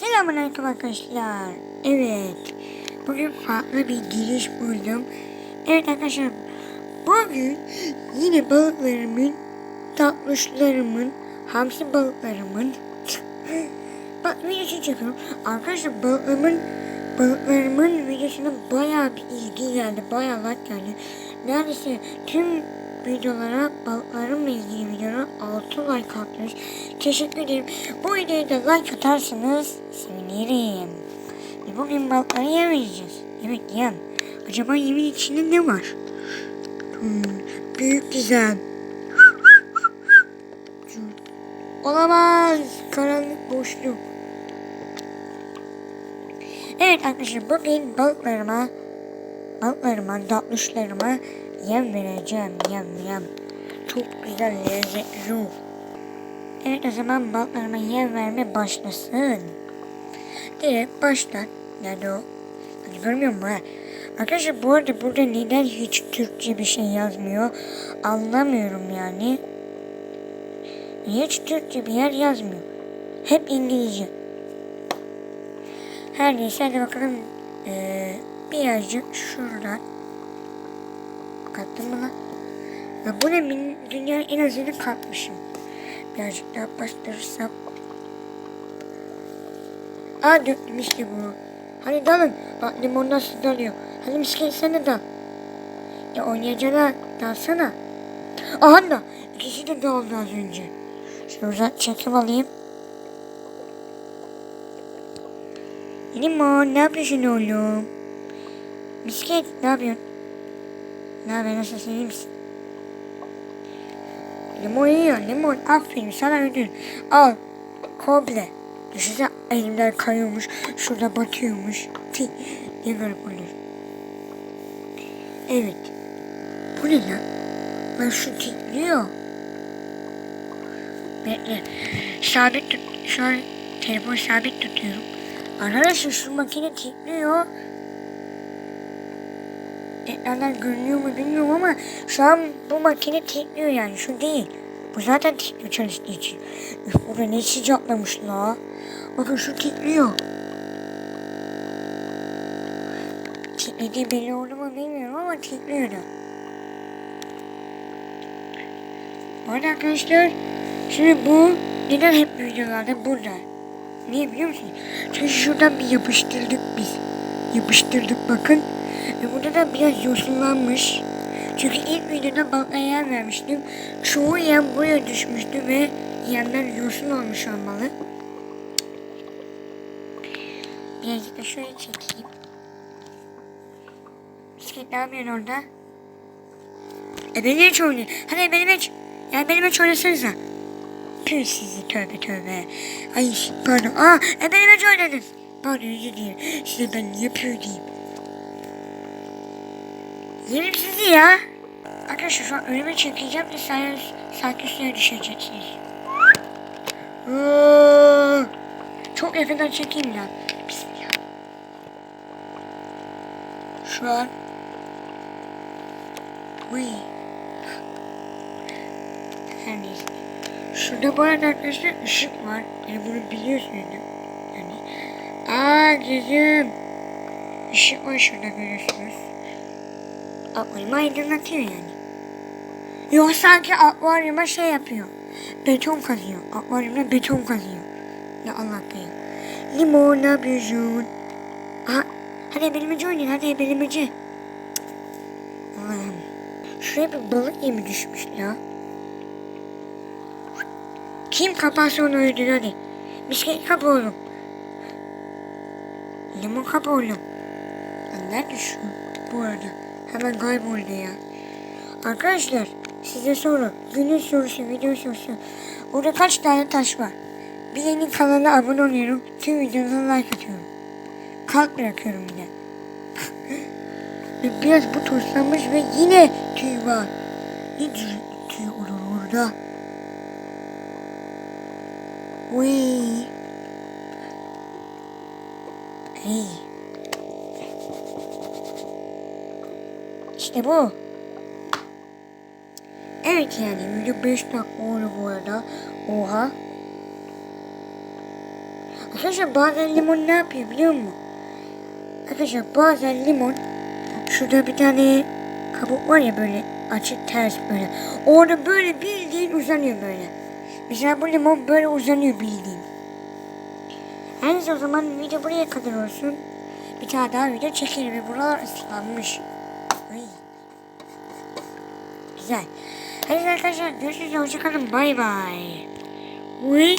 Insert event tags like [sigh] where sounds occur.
Selamünaleyküm arkadaşlar. Evet. Bugün farklı bir giriş buldum. Evet arkadaşlar. Bugün yine balıklarımın, tatlışlarımın, hamsi balıklarımın [laughs] Bak videosu çekiyorum. Arkadaşlar balıklarımın balıklarımın videosuna bayağı bir ilgi geldi. Bayağı like geldi. Neredeyse tüm videolara balıklarımla ilgili videolara 6 like atmış. Teşekkür ederim. Bu videoya da like atarsanız sevinirim. E bugün balıkları yemeyeceğiz. Evet yem. Acaba yemin içinde ne var? Hmm, büyük gizem. Olamaz. Karanlık boşluk. Evet arkadaşlar bugün balıklarıma balıklarıma, tatlışlarıma yem vereceğim. Yem yem. Çok güzel lezzetli. Evet o zaman balıklarıma yem verme başlasın. Direkt baştan. Nerede o? Hadi görmüyor musun? ha? Arkadaşlar bu arada burada neden hiç Türkçe bir şey yazmıyor? Anlamıyorum yani. Hiç Türkçe bir yer yazmıyor. Hep İngilizce. Her neyse hadi bakalım. Ee, birazcık şuradan. Kattım mı? Ya bu ne min- dünyanın en azını katmışım. Birazcık daha bastırırsam. Aa döktüm işte bu. Hadi dalın. Bak limon nasıl dalıyor. Hadi misket sen de dal. Ya oynayacağına dalsana. Aha da ikisi de daldı az önce. Şuradan çekim alayım. Limon ne yapıyorsun oğlum? Misket ne yapıyorsun? Ne haber nasılsın iyi misin? Limon yiyor limon aferin sana ödül. Al komple. Düşünsene elimden kayıyormuş. Şurada batıyormuş. Ti, ne garip oluyor. Evet. Bu ne lan? Ben şu titriyor. Bekle. Sabit tut. Şu an telefon sabit tutuyorum. Arkadaşlar şu makine titriyor. Ekrandan görünüyor mu bilmiyorum ama şu an bu makine titriyor yani şu değil. Bu zaten titriyor çalıştığı için. Üf burada ne sıcaklamış la. Bakın şu titriyor. Titrediği belli oldu mu bilmiyorum ama titriyor da. Bu arada arkadaşlar şimdi bu neden hep videolarda burada? Niye biliyor musunuz? Çünkü şuradan bir yapıştırdık biz. Yapıştırdık bakın. Ve burada da biraz yosunlanmış. Çünkü ilk videoda balığa yer vermiştim. Çoğu yem buraya düşmüştü ve yemler yosun olmuş olmalı. Birazcık da şöyle çekeyim. Bisiklet ne yapıyorsun orada? E beni hiç oynayın. Hadi benim hiç. Ya benim hiç oynasanıza. Tüh sizi tövbe tövbe. Ay pardon. Aa e benim hiç oynadınız. Pardon özür dilerim. Size ben yapıyor diyeyim. Yerim sizi ya. Arkadaşlar şu an önüme çekeceğim de sen sanki üstüne düşeceksiniz. Çok yakından çekeyim lan. Bismillah. Şu an Uy. Her neyse. Şurada bu arada arkadaşlar ışık var. Yani bunu biliyorsunuz. Yani. Gözüm. Işık var şurada görüyorsunuz. Akvaryumu aydınlatıyor yani. Yok sanki akvaryuma şey yapıyor. Beton kazıyor. Akvaryumda beton kazıyor. Ya Allah be. Limon ne yapıyorsun? Aha. Hadi ebelemeci oynayın. Hadi ebelemeci. Allah'ım. Şuraya bir balık yemi düşmüş ya. Kim kaparsa onu öldür hadi. Misket kap oğlum. Limon kap oğlum. Nerede şu bu arada? Hemen kayboldu ya. Arkadaşlar size soru. Günün sorusu, video sorusu. Orada kaç tane taş var? Bilenin kanalına abone oluyorum. Tüm videolarına like atıyorum. Kalp bırakıyorum bir [laughs] Biraz bu tozlanmış ve yine tüy var. Ne tüy, tüy olur orada? Uy. Hey. İşte bu. Evet yani video 5 dakika oldu bu arada. Oha. Arkadaşlar bazen limon ne yapıyor biliyor musun? Arkadaşlar bazen limon şurada bir tane kabuk var ya böyle açık ters böyle. Orada böyle bildiğin uzanıyor böyle. Mesela bu limon böyle uzanıyor bildiğin. Neyse o zaman video buraya kadar olsun. Bir tane daha video çekelim buralar ıslanmış. Ay. Güzel. Hadi arkadaşlar görüşürüz. Hoşçakalın. Bay bay. Uy.